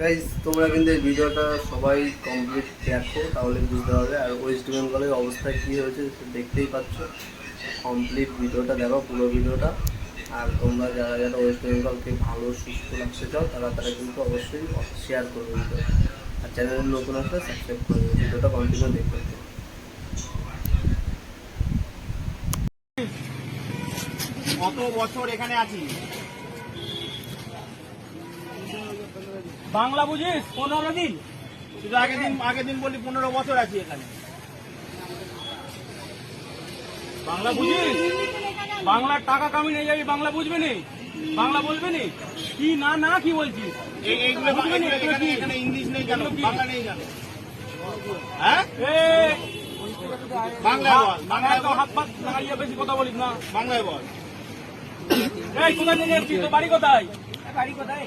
Guys তোমরা কিন্তু এই ভিডিওটা সবাই কমপ্লিট দেখো, তাহলে বুঝতে পারবে। আর ওয়েস্ট বেঙ্গলের অবস্থা কী হয়েছে দেখতেই পাচ্ছ। কমপ্লিট ভিডিওটা দেখো, পুরো ভিডিওটা। আর তোমরা যারা যারা ওয়েস্ট বেঙ্গলকে ভালো, সুস্থ রাখতে চাও, তারা তারা কিন্তু অবশ্যই শেয়ার করবে ভিডিও আর চ্যানেলে নতুন আসলে সাবস্ক্রাইব করবে ভিডিওটা কন্টিনিউ দেখতে। কত বছর এখানে আছি? বাংলা বুঝিস? পনেরো দিন। শুধু আগের দিন আগের দিন বলি পনেরো বছর আছি এখানে। বাংলা বুঝিস? বাংলার টাকা কামি নিয়ে যাবি বাংলা বুঝবে নি? বাংলা বলবে নি? কি না না কি বলছিস? ইংলিশ নেই কেন? বাংলা নেই কেন? হ্যাঁ? বাংলায় বল বাংলায় তো হাত পাত লাগাইয়া বেশি কথা বলিস না। বাংলায় বল। এই কোথায় তোর বাড়ি কোথায়? বাড়ি কোথায়?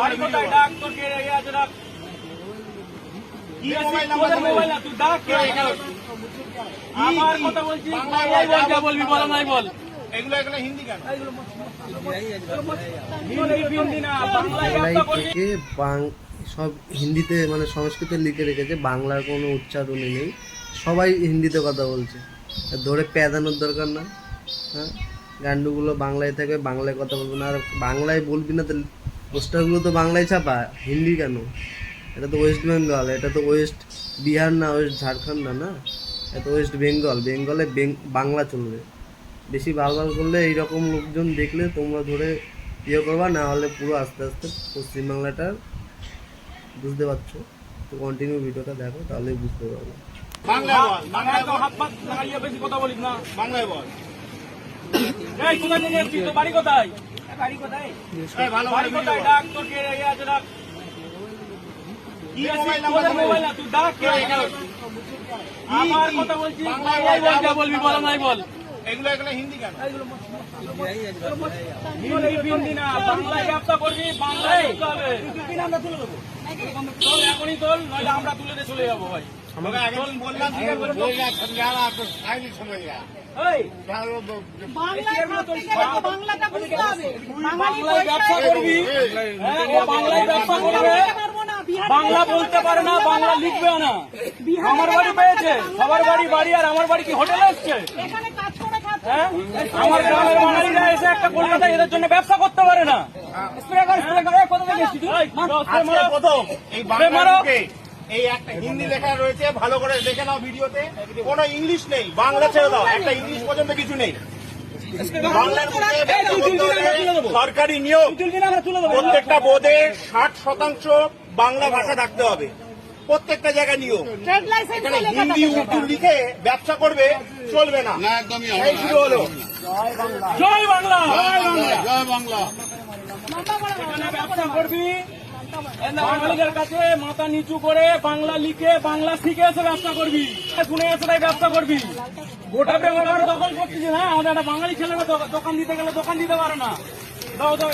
বাড়ি কোথায়? ডাক তোর কে আছে ডাক। আমার কথা বলবি বল নাই বল। এগুলো এগুলো হিন্দি থেকে সব হিন্দিতে মানে সংস্কৃতে লিখে রেখেছে বাংলার কোনো উচ্চারণই নেই। সবাই হিন্দিতে কথা বলছে। ধরে প্যাদানোর দরকার না হ্যাঁ? গান্ডুগুলো বাংলায় থাকে, বাংলায় কথা বলবে না। আর বাংলায় বলবি না তো পোস্টারগুলো তো বাংলায় ছাপা, হিন্দি কেন? এটা তো ওয়েস্ট বেঙ্গল এটা তো ওয়েস্ট বিহার না ওয়েস্ট ঝাড়খণ্ড না না? এটা তো ওয়েস্ট বেঙ্গল বেঙ্গলে বাংলা চলবে। বেশি বালবাল করলে এইরকম লোকজন দেখলে তোমরা ধরে ইয়ে করবা, না হলে পুরো আস্তে আস্তে পশ্চিমবাংলাটা বুঝতে পারছ। তো কন্টিনিউ ভিডিওটা দেখো তাহলে বুঝতে পারব। বাংলায় বল, বাংলায় তো হাত পাত লাগাইয়া বেশি কথা বলিস না, বাংলায় বল। কোথায় থেকে এসছিস তোর বাড়ি কোথায় বাড়ি কোথায় বাড়ি কোথায় ডাক তোর কে ইয়ে আছে ডাক কি মোবাইল নাম্বার মোবাইল না তুই ডাক কে আমার কথা বলছিস বাংলায় বল যা বলবি বল নাই বল এগুলো এগুলো হিন্দি কেন হিন্দি হিন্দি না বাংলায় ব্যবসা করবি বাংলায় করতে হবে এখনই তোল নইলে আমরা তুলে দিয়ে চলে যাব ভাই হ্যাঁ, বাংলা বলতে পারে না বাংলা লিখবে না। আমার বাড়ি পেয়েছে সবার বাড়ি বাড়ি আর আমার বাড়ি কি হোটেলে এসছে? এখানে কাজ করে খাচ্ছে হ্যাঁ? আমার গ্রামের বাঙালিরা এসে একটা কলকাতায় এদের জন্য ব্যবসা করতে পারে না। স্প্রে কর স্প্রে কর। এই, কোথা থেকে এই একটা হিন্দি লেখা রয়েছে ভালো করে দেখে নাও ভিডিওতে। কোনো ইংলিশ নেই বাংলা ছেড়ে দাও একটা ইংলিশ পর্যন্ত কিছু নেই। সরকারি নিয়োগ। প্রত্যেকটা বোর্ডে ষাট শতাংশ বাংলা ভাষা থাকতে হবে। প্রত্যেকটা জায়গায় নিয়োগ। ট্রেড লাইসেন্স এখানে লেখা হিন্দি উর্দু লিখে ব্যবসা করবে চলবে না। এই শুরু হলো। জয় বাংলা। লম্বা বড় এখানে ব্যবসা করবি বাঙালিদের কাছে মাথা নিচু করে বাংলা লিখে বাংলা শিখে এসে ব্যবসা করবি শুনে এসে তাই ব্যবসা করবি গোটা ব্যবহার দখল করছিস না আমাদের একটা বাঙালি ছেলে দোকান দিতে গেলে দোকান দিতে পারে না দাও দাও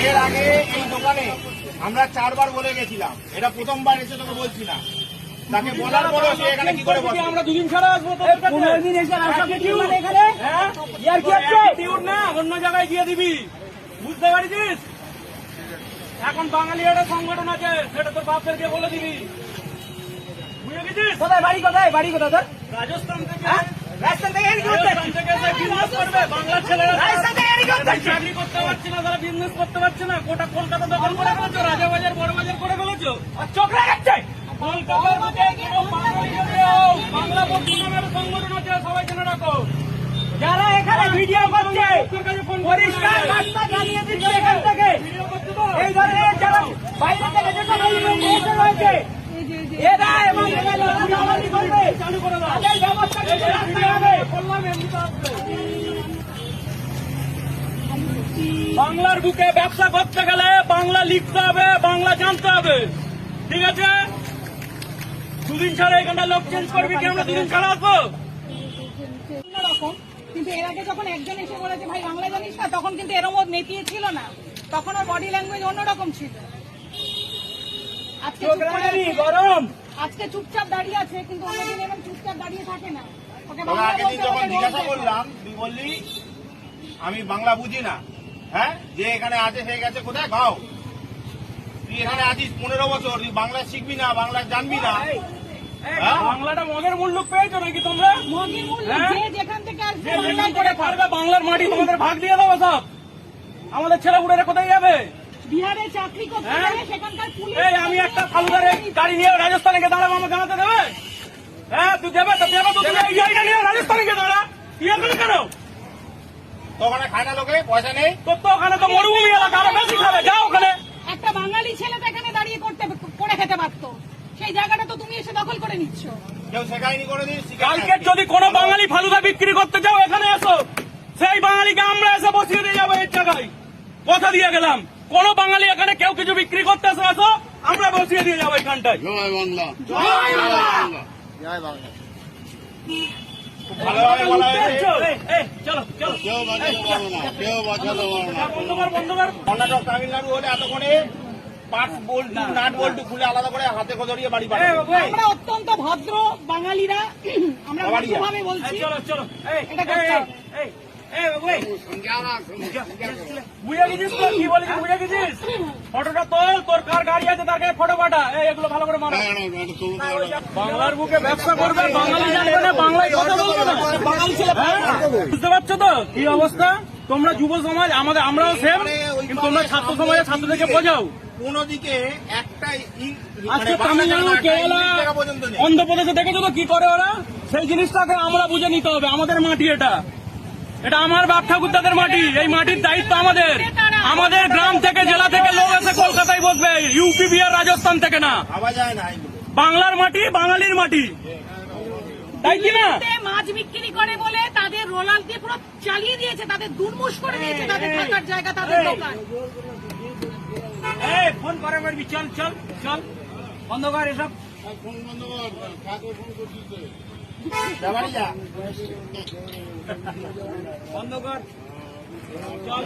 এর আগে এই দোকানে আমরা চারবার বলে গেছিলাম। এটা প্রথমবার এসে তোকে বলছিলাম তাকে বলার পরেও সে এখানে কি করে বসে? আমরা দুদিন ছাড়া আসব পনেরো দিন এসে এখানে। ইয়ার কি attitude না অন্য জায়গায় গিয়ে দিবি। বুঝতে পারছিস এখন বাঙালি একটা সংগঠন আছে সেটা তোর বাপদেরকে বলে দিবি। বুঝে গেছিস? কোথায় বাড়ি কোথায়? বাড়ি কোথায় তোর? রাজস্থান থেকে রাজস্থান থেকে রাজস্থান থেকে বিজনেস করবে বাংলার ছেলেরা রাজস্থান থেকে চাকরি করতে পারছে না তারা বিজনেস করতে পারছে না। গোটা কলকাতা দখল করে ফেলেছো রাজাবাজার বড় বাজার করে ফেলেছো। আর চোখ লাগাচ্ছে কলকাতার বুকে কোনো বাঙালি যদি হোক, বাংলা বন্ধু নামের সংগঠন আছে সবাই জেনে রাখো যারা এখানে ভিডিও করছে পরিষ্কার বার্তা জানিয়ে দিচ্ছে এখান থেকে। এই ধরনের যারা বাইরে থেকে রয়েছে বাংলার বুকে ব্যবসা করতে গেলে বাংলা লিখতে হবে, বাংলা জানতে হবে। ঠিক আছে? দুদিন ছাড়া এখানটা লোক চেঞ্জ করবি কি দুদিন ছাড়া আসব? কিন্তু এর আগে যখন একজন এসে বলেছে ভাই বাংলা জানিস না? তখন কিন্তু এরম ও নেতিয়ে ছিল না। তখন ওর বডি ল্যাঙ্গুয়েজ অন্যরকম ছিল। আজকে। গরম। চুপচাপ দাঁড়িয়ে আছে কিন্তু অন্যদিন এরকম চুপচাপ দাঁড়িয়ে থাকে না। আমি বাংলা বুঝি না। হ্যাঁ? যে এখানে আছে সে গেছে কোথায়? গাও তুই এখানে আছিস পনেরো বছর তুই বাংলা শিখবি না বাংলা জানবি না? বাংলাটা মগের মুল্লুক পেয়েছ নাকি তোমরা? মগের হ্যাঁ? যে যেখান থেকে আসবে যেখান করে পারবে বাংলার মাটি তোমাদের ভাগ দিয়ে দেবো সব। আমাদের ছেলে বুড়েরা কোথায় যাবে? বিহারে চাকরি করতে হ্যাঁ? গেলে সেখানকার পুলিশ এই আমি একটা ফালুদারে গাড়ি নিয়ে রাজস্থানে গিয়ে দাঁড়াবো আমাকে জানাতে দেবে? হ্যাঁ তুই দেবে তো দেবে তো তুমি এই গাড়িটা নিয়ে রাজস্থানে গিয়ে দাঁড়া। তুই এখানে কেন? ওখানে খায় না লোকে পয়সা নেই। তোর তো ওখানে তো মরুভূমি এলাকা আরও বেশি খাবে যাও ওখানে। একটা বাঙালি ছেলে তো এখানে দাঁড়িয়ে করতে করে খেতে পারতো। সেই জায়গাটা তো তুমি এসে দখল করে নিচ্ছ। কালকে যদি কোনো বাঙালি ফালুদা বিক্রি করতে যাও এখানে এসো সেই বাঙালিকে আমরা এসে বসিয়ে দিয়ে যাব এর জায়গায়। কথা দিয়ে গেলাম। কোন বাঙালি এখানে কেউ কিছু বিক্রি করতে এসো এসো আমরা বসিয়ে দিয়ে যাব এখানটায়। ভালোভাবে বলা বন্ধ কর বন্ধ কর। কর্ণাটক তামিলনাড়ু হলে এতক্ষণে পাঁচ বল্টু নাট বল্টু খুলে আলাদা করে হাতে ধরিয়ে বাড়ি এই, পাঠাবে। এই, আমরা অত্যন্ত ভদ্র বাঙালিরা। আমরা। ভদ্রভাবে বলছি। চলো চলো। ফটোটা তোল তোর কার গাড়ি আছে তার ফটো পাঠা। এগুলো ভালো করে মানো বাংলার বুকে ব্যবসা করবে বাঙালি জানবে না বাংলায় কথা বলবে না। বাঙালি ছেলে বুঝতে পারছ তো? কি অবস্থা? তোমরা যুব সমাজ আমাদের আমরাও সেম কিন্তু তোমরা ছাত্র সমাজের ছাত্রদেরকে বোঝাও। কোন দিকে একটা আজকে মানে তামিলনাড়ু কেরালা অন্ধ্রপ্রদেশে দেখেছ তো কি করে ওরা? সেই জিনিসটাকে আমরা বুঝে নিতে হবে আমাদের মাটি এটা। এটা আমার বাপ ঠাকুরদাদের মাটি এই মাটির দায়িত্ব আমাদের। আমাদের গ্রাম থেকে জেলা থেকে লোক এসে কলকাতায় বসবে ইউপি বিহার রাজস্থান থেকে না। বাংলার মাটি বাঙালির মাটি। তাই কি না? মাছ বিক্রি করে বলে তাদের রোলার দিয়ে পুরো চালিয়ে দিয়েছে তাদের দুর্মুষ করে দিয়েছে তাদের থাকার জায়গা তাদের দোকান। এই ফোন করে করবি চল চল চল। বন্ধ কর এসব। যা বন্ধ কর। চল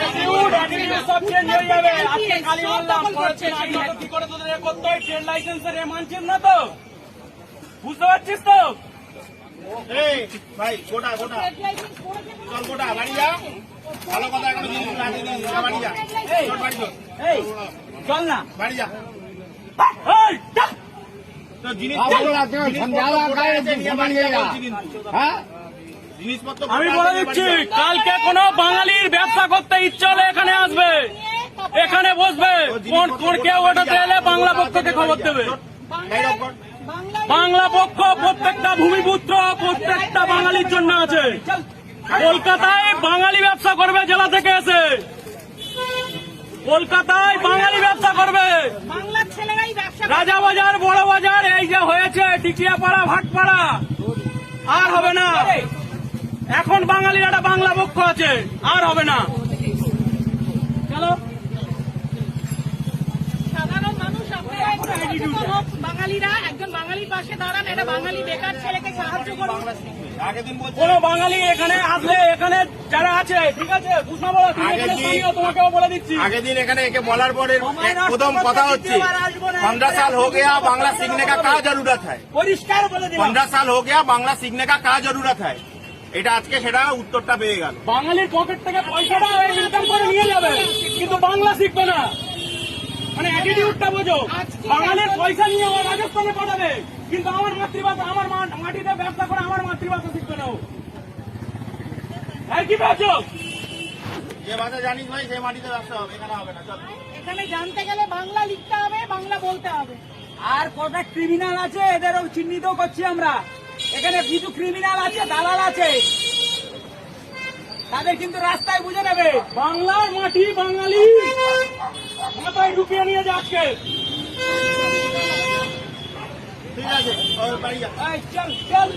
attitude, attitude সব change যাবে। আজকে খালি বললাম, পরের দিন আমি হয়তো কি করে তোদের এ করতে ট্রেড লাইসেন্সের এ মানছিস না তো? বুঝতে পারছিস তো? ভাই গোটা গোটা। চল গোটা বাড়ি যা। ভালো কথা এখনও জিনিস রাখি যা বাড়ি যা। চল বাড়ি চল। এই চল না। বাড়ি যা। আমি বলে দিচ্ছি কালকে কোনো বাঙালির ব্যবসা করতে ইচ্ছে হলে এখানে আসবে। এখানে বসবে। কোন কোন কেউ ওটাতে এলে বাংলা পক্ষকে খবর দেবে। বাংলা পক্ষ প্রত্যেকটা ভূমিপুত্র প্রত্যেকটা বাঙালির জন্য আছে। কলকাতায় বাঙালি ব্যবসা করবে জেলা থেকে এসে। কলকাতায় বাঙালি ব্যবসা করবে। রাজা বাজার বড় বাজার এই যে হয়েছে টিকিয়াপাড়া ভাটপাড়া। আর হবে না। এখন বাঙালির একটা বাংলা পক্ষ আছে আর হবে না। চলো বাঙালিরা একজন বাঙালির পাশে দাঁড়ান একটা বাঙালি বেকার ছেলেকে সাহায্য করুন। কোন বাঙালি এখানে আসলে এখানে যারা আছে ঠিক আছে কৃষ্ণ বলো তুমি আগে এখানে কি- স্থানীয়, তোমাকেও বলে দিচ্ছি আগের दिन এখানে একে বলার পরে প্রথম কথা হচ্ছে पंद्रह साल हो गया बांग्ला सीखने का क्या जरूरत है পরিষ্কার বলে দিলাম पंद्रह साल हो गया बांग्ला सीखने का क्या जरूरत है এটা আজকে সেটা উত্তরটা পেয়ে গেল বাঙালির পকেট থেকে পয়সাটা ইনকাম করে নিয়ে যাবে কিন্তু বাংলা শিখবে না মানে অ্যাটিটিউডটা বোঝো। বাঙালির পয়সা নিয়ে ও রাজস্থানে পাঠাবে। কিন্তু আমার মাতৃভাষা আমার মা- মাটিতে ব্যবসা করে আমার মাতৃভাষা শিখবে না ও। এই কি যে ভাষা জানিস ভাই সেই মাটিতে ব্যবসা হবে এখানে হবে না এখানে জানতে গেলে বাংলা লিখতে হবে বাংলা বলতে হবে। আর কটা ক্রিমিনাল আছে এদেরও চিহ্নিত করছি আমরা। এখানে কিছু ক্রিমিনাল আছে দালাল আছে। তাদের কিন্তু রাস্তায় বুঝে নেবে। বাংলার মাটি বাঙালি। মাথায় ঢুকিয়ে নিয়ে যাচ্ছে ঠিক আছে যা। চল চল।